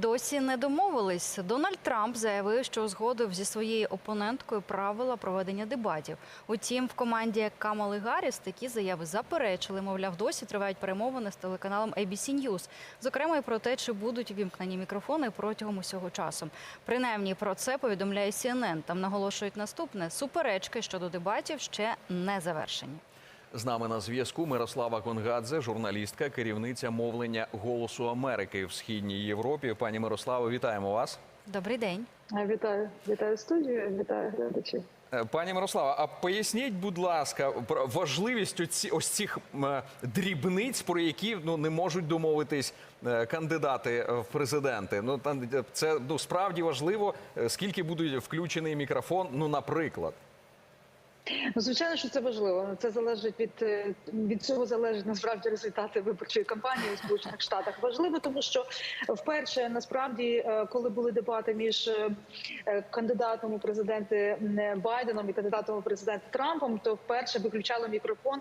Досі не домовились. Дональд Трамп заявив, що узгодив зі своєю опоненткою правила проведення дебатів. Утім, в команді Камали Гарріс такі заяви заперечили. Мовляв, досі тривають перемовини з телеканалом ABC News. Зокрема, і про те, чи будуть вімкнені мікрофони протягом усього часу. Принаймні про це повідомляє CNN. Там наголошують наступне: суперечки щодо дебатів ще не завершені. З нами на зв'язку Мирослава Конгадзе, журналістка, керівниця мовлення Голосу Америки в східній Європі. Пані Мирославо, вітаємо вас. Добрий день. Вітаю, вітаю студію, вітаю глядачів. Е, Пані Мирослава, а поясніть, будь ласка, про важливість оці, ось цих дрібниць, про які ну не можуть домовитись е, кандидати е, в президенти. Ну там е, це ну справді важливо, е, скільки буде включений мікрофон. Ну, наприклад. Ну, звичайно, що це важливо. Це залежить від е, від цього залежить насправді результати виборчої кампанії у Сполучених Штатах. Важливо, тому що вперше насправді, е, коли були дебати між е, кандидатом у президенти Байденом і кандидатом у президенти Трампом, то вперше виключали мікрофон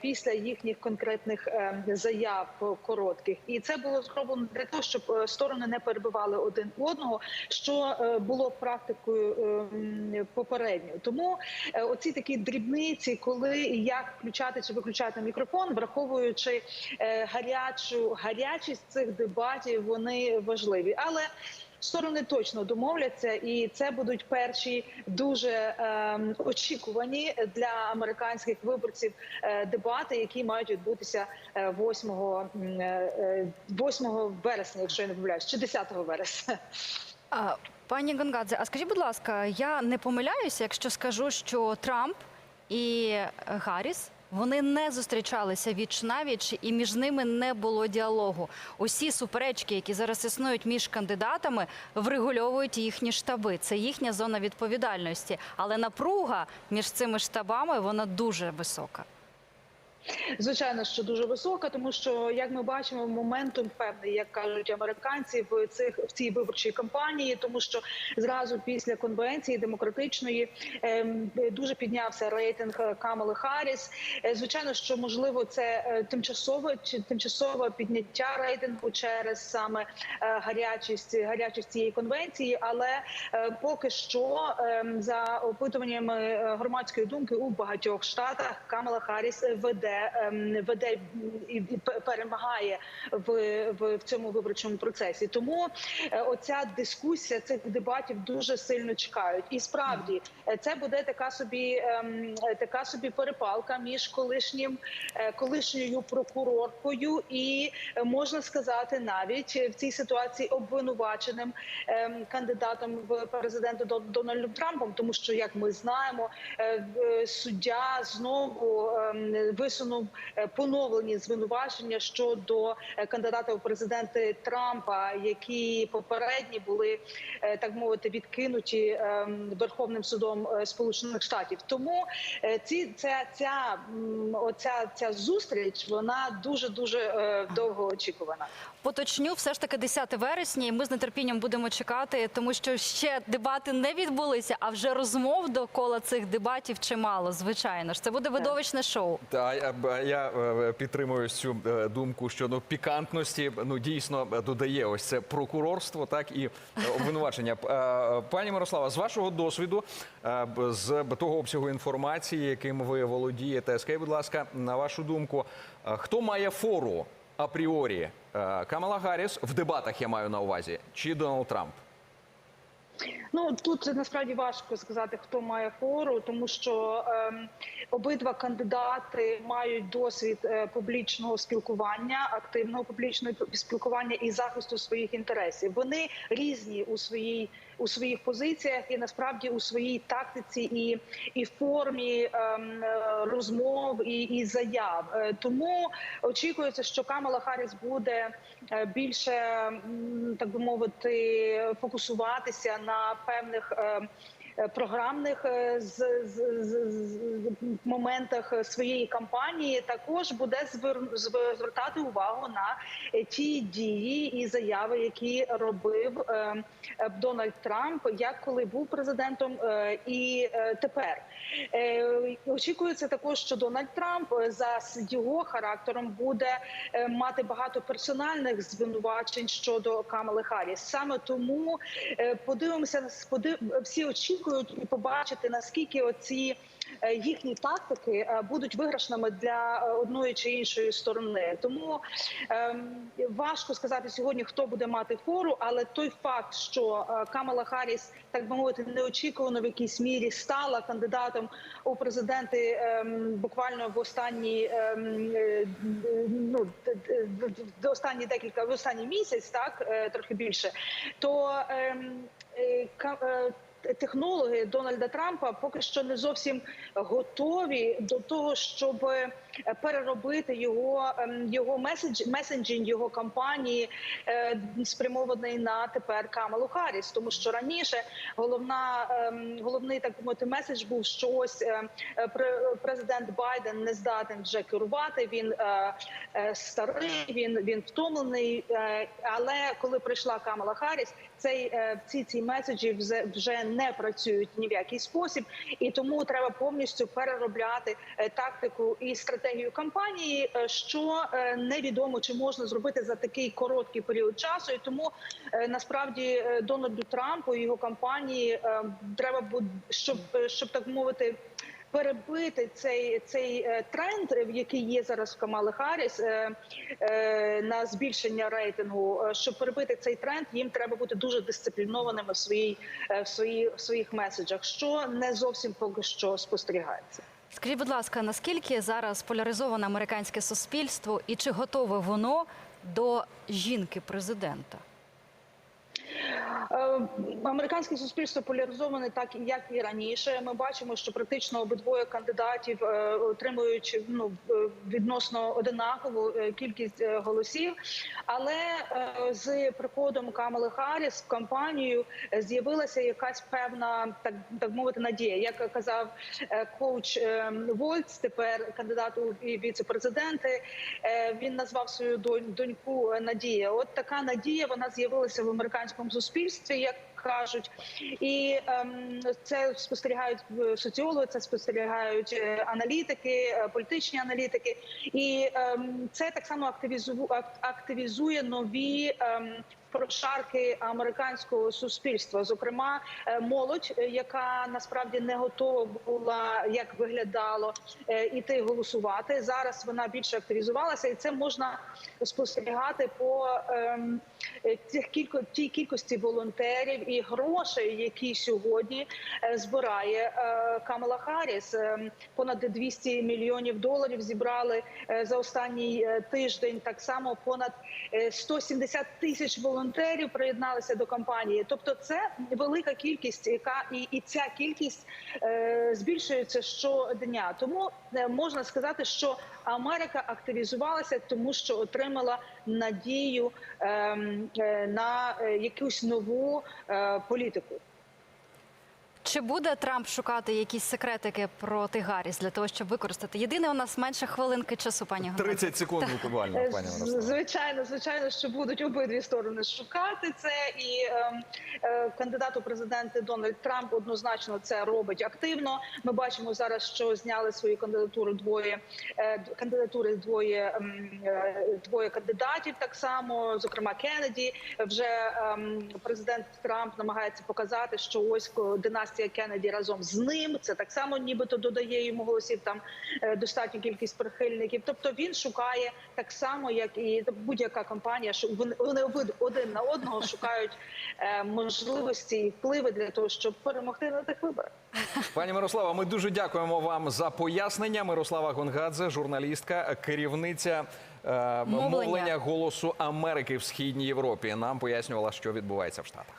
після їхніх конкретних заяв коротких, і це було зроблено для того, щоб сторони не перебивали один одного, що було практикою е, попередньо. Тому оці такі дрібниці, коли і як включати чи виключати мікрофон, враховуючи е, гарячу гарячість цих дебатів, вони важливі, але. Сторони точно домовляться, і це будуть перші дуже ем, очікувані для американських виборців е, дебати, які мають відбутися е, 8, е, 8 вересня, якщо я не помиляюсь, чи 10 вересня. Пані Гонгадзе, а скажіть, будь ласка, я не помиляюся, якщо скажу, що Трамп і Гарріс вони не зустрічалися віч навіч, і між ними не було діалогу. Усі суперечки, які зараз існують між кандидатами, врегульовують їхні штаби. Це їхня зона відповідальності. Але напруга між цими штабами вона дуже висока. Звичайно, що дуже висока, тому що як ми бачимо, моментум певний, як кажуть американці, в цих в цій виборчій кампанії, тому що зразу після конвенції демократичної ем, дуже піднявся рейтинг Камали Харріс. Е, Звичайно, що можливо це е, тимчасове чи тимчасове підняття рейтингу через саме е, гарячість гарячість цієї конвенції, але поки що ем, за опитуваннями громадської думки у багатьох штатах Камала Харріс веде ем, веде і перемагає в, в, в цьому виборчому процесі. Тому е, оця дискусія цих дебатів дуже сильно чекають. І справді е, це буде така собі ем, е, така собі перепалка між колишнім колишньою прокуроркою і можна сказати навіть в цій ситуації обвинуваченим ем, кандидатом в президенти Дон- Дональдом Трампом, тому що як ми знаємо, суддя знову висунув е, поновлені звинувачення щодо е, кандидата у президенти Трампа, які попередні були е, так мовити відкинуті ем, Верховним судом Сполучених Штатів. Тому ці ця ця оця ця зустріч вона дуже дуже довго очікувана. Поточню, все ж таки 10 вересня, і ми з нетерпінням будемо чекати, тому що ще дебати не відбулися, а вже розмов довкола цих дебатів чимало. Звичайно ж, це буде видовищне шоу. Та я, я е, підтримую цю е, думку щодо пікантності. Ну дійсно е, додає ось це прокурорство, так і е, обвинувачення. Е, Пані Мирослава, з вашого досвіду, е, з того обсягу інформації, яким ви володієте, скажіть, будь ласка, на вашу думку, е, хто має фору апріорі? Е, Камала Гарріс в дебатах я маю на увазі, чи Дональд Трамп? Ну тут насправді важко сказати, хто має фору, тому що е, обидва кандидати мають досвід е, публічного спілкування, активного публічного спілкування і захисту своїх інтересів. Вони різні у своїй у своїх позиціях і насправді у своїй тактиці і, і формі ем, е, розмов і, і заяв. Е, Тому очікується, що Камала Харріс буде е, більше так би мовити фокусуватися на певних. е, е, програмних е, з, з, з, моментах своєї кампанії також буде звер- зв- звертати увагу на е, ті дії і заяви, які робив е, е, Дональд Трамп, як коли був президентом, е, і е, тепер Е, очікується також, що Дональд Трамп е, за його характером буде е, мати багато персональних звинувачень щодо Камали Харріс. Саме тому е, подивимося споди- всі очікують і побачити наскільки оці. е, Їхні тактики е, будуть виграшними для е, одної чи іншої сторони, тому ем, важко сказати сьогодні, хто буде мати фору, але той факт, що Камала Харріс, так би мовити, неочікувано в якійсь мірі стала кандидатом у президенти ем, буквально в останні ем, ну до останні декілька в останній місяць, так трохи більше, то е, е, технологи Дональда Трампа поки що не зовсім готові до того, щоб е, переробити його ем, його меседж месенджінг, його кампанії е, спрямований на тепер Камалу Харріс. Тому що раніше головна ем, головний так мовити меседж був, що ось е, президент Байден не здатен вже керувати. Він старий, він він втомлений. Але коли прийшла Камала Харріс, цей е, ці ці меседжі вже, вже не працюють ні в який спосіб, і тому треба повністю переробляти е, тактику і стратегію кампанії, е, що невідомо чи можна зробити за такий короткий період часу. І тому насправді Дональду Трампу і його кампанії треба щоб щоб так мовити. Перебити цей цей е, тренд, е, який є зараз в Камали Харріс, е, е, на збільшення рейтингу. Щоб перебити цей тренд, їм треба бути дуже дисциплінованими в своїй в своїй в своїх меседжах, що не зовсім поки що спостерігається. Скажіть, будь ласка, наскільки зараз поляризоване американське суспільство і чи готове воно до жінки президента? Е, Американське суспільство поляризоване так як і раніше. Ми бачимо, що практично обидвоє кандидатів е, отримують ну е, відносно одинакову кількість голосів. Але з приходом Камали Харріс в кампанію з'явилася якась певна так так мовити надія. Як казав коуч Вольц, тепер кандидат у віце-президенти, він назвав свою донь- доньку Надія. От така надія вона з'явилася в американському суспільстві, як кажуть, і ем, це спостерігають соціологи, це спостерігають е, аналітики, е, політичні аналітики, і ем, це так само активізу, активізує нові. Ем, Прошарки американського суспільства, зокрема е, молодь, яка насправді не готова була, як виглядало, іти голосувати. Зараз вона більше активізувалася, і це можна спостерігати по тій кількості волонтерів і грошей, які сьогодні е, збирає е, Камала Харріс. Ем, Понад 200 мільйонів доларів зібрали е, за останній е, тиждень. Так само понад е, 170 тисяч волонтерів приєдналися до кампанії. Тобто, це велика кількість, яка і, і ця кількість е, збільшується щодня. Тому е, можна сказати, що Америка активізувалася, тому що отримала надію ем, е, на е, якусь нову е, політику. Чи буде Трамп шукати якісь секретики проти Гарріс для того, щоб використати? Єдине, у нас менше хвилинки часу, пані Ганна. 30 секунд буквально, Е, пані з- Звичайно, звичайно, що будуть обидві сторони шукати це, і ем, е, кандидат у президенти Дональд Трамп однозначно це робить активно. Ми бачимо зараз, що зняли свою кандидатуру двоє е, кандидатури двоє ем, е, двоє кандидатів. Так само, зокрема Кеннеді. Вже ем, президент Трамп намагається показати, що ось ко- династія Кеннеді разом з ним. Це так само, нібито додає йому голосів. Там е, достатню кількість прихильників. Тобто він шукає так само, як і будь-яка компанія. що вони, вони один на одного шукають е, можливості і впливи для того, щоб перемогти на тих виборах. Пані Мирослава, ми дуже дякуємо вам за пояснення. Мирослава Гонгадзе, журналістка, керівниця е, Мовлення. мовлення голосу Америки в східній Європі. Нам пояснювала, що відбувається в Штатах.